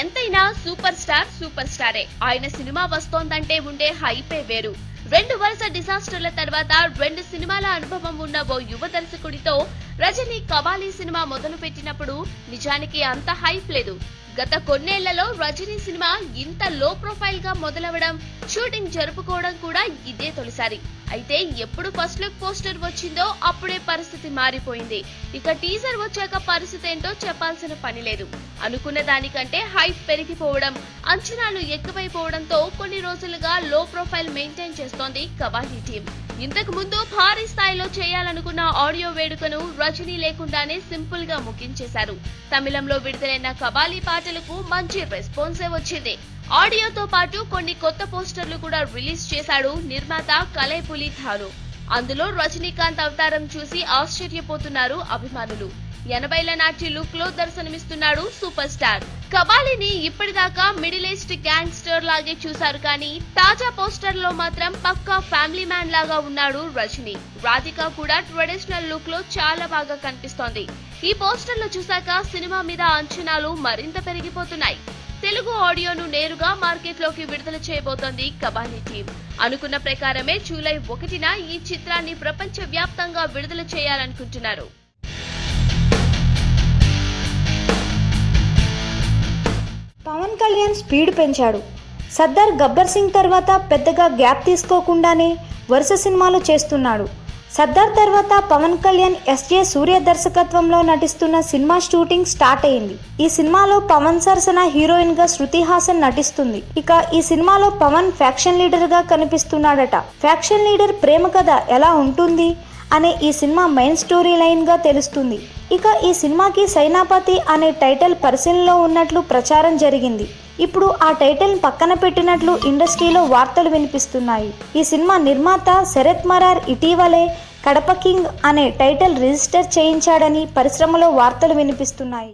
ఎంతైనా super star super స్టారే. ఆయన cinema వస్తోందంటే ఉండే హైపే వేరు. రెండు వరుస డిజాస్టర్ల తర్వాత రెండు సినిమాల అనుభవం ఉన్న ఓ యువ దర్శకుడితో రజనీ కబాలీ సినిమా మొదలు పెట్టినప్పుడు నిజానికి అంత హైప్ లేదు. గత కొన్నేళ్ళలో రజనీ సినిమా ఇంత లో ప్రొఫైల్గా మొదలవడం షూటింగ్ జరుపుకోవడం కూడా ఇదే తొలిసారి. అయితే ఎప్పుడు ఫస్ట్ లుక్ పోస్టర్ వచ్చిందో అప్పుడే పరిస్థితి మారిపోయింది. ఇక టీజర్ వచ్చాక పరిస్థితి ఏంటో చెప్పాల్సిన పని లేదు. అనుకున్న దానికంటే హైప్ పెరిగిపోవడం అంచనాలు ఎక్కువైపోవడంతో కొన్ని రోజులుగా లో ప్రొఫైల్ మెయింటైన్ చేస్తోంది కబాలీ టీం ఇంతకు ముందు భారీ స్థాయిలో చేయాలనుకున్న ఆడియో వేడుకను రజనీ లేకుండానే సింపుల్గా ముగించేశారు. తమిళంలో విడుదలైన కబాలీ పాటలకు మంచి రెస్పాన్సే వచ్చింది? ఆడియోతో పాటు కొన్ని కొత్త పోస్టర్లు కూడా రిలీజ్ చేశాడు నిర్మాత కలైపులి థాను. అందులో రజనీకాంత్ అవతారం చూసి ఆశ్చర్యపోతున్నారు అభిమానులు. ఎనభైల నాటి లుక్లో దర్శనమిస్తున్నాడు సూపర్ స్టార్ కబాలిని ఇప్పటిదాకా మిడిల్ ఈస్ట్ గ్యాంగ్స్టర్ లాగే చూశారు కానీ తాజా పోస్టర్లో మాత్రం పక్కా ఫ్యామిలీ మ్యాన్ లాగా ఉన్నాడు రజనీ. రాధిక కూడా ట్రెడిషనల్ లుక్లో చాలా బాగా కనిపిస్తోంది. ఈ పోస్టర్లో చూశాక సినిమా మీద అంచనాలు మరింత పెరిగిపోతున్నాయి. తెలుగు ఆడియోను నేరుగా మార్కెట్లోకి విడుదల చేయబోతోంది కబానీ టీం. అనుకున్న ప్రకారమే జూలై ఒకటిన ఈ చిత్రాన్ని ప్రపంచ వ్యాప్తంగా విడుదల చేయాలనుకుంటున్నారు. పవన్ స్పీడ్ పెంచాడు. సర్దార్ గబ్బర్ సింగ్ తర్వాత పెద్దగా గ్యాప్ తీసుకోకుండానే వరుస సినిమాలు చేస్తున్నాడు. సర్దార్ తర్వాత పవన్ కళ్యాణ్ ఎస్జే సూర్య దర్శకత్వంలో నటిస్తున్న సినిమా షూటింగ్ స్టార్ట్ అయింది. ఈ సినిమాలో పవన్ సరసన హీరోయిన్గా శృతి హాసన్ నటిస్తుంది. ఇక ఈ సినిమాలో పవన్ ఫ్యాక్షన్ లీడర్గా కనిపిస్తున్నాడట. ఫ్యాక్షన్ లీడర్ ప్రేమ కథ ఎలా ఉంటుంది? అనే ఈ సినిమా మెయిన్ స్టోరీ లైన్గా తెలుస్తుంది. ఇక ఈ సినిమాకి సైనాపతి అనే టైటిల్ పరిశీలనలో ఉన్నట్లు ప్రచారం జరిగింది. ఇప్పుడు ఆ టైటిల్ పక్కన పెట్టినట్లు ఇండస్ట్రీలో వార్తలు వినిపిస్తున్నాయి. ఈ సినిమా నిర్మాత శరత్ మరార్ ఇటీవలే కడప కింగ్ అనే టైటిల్ రిజిస్టర్ చేయించాడని పరిశ్రమలో వార్తలు వినిపిస్తున్నాయి.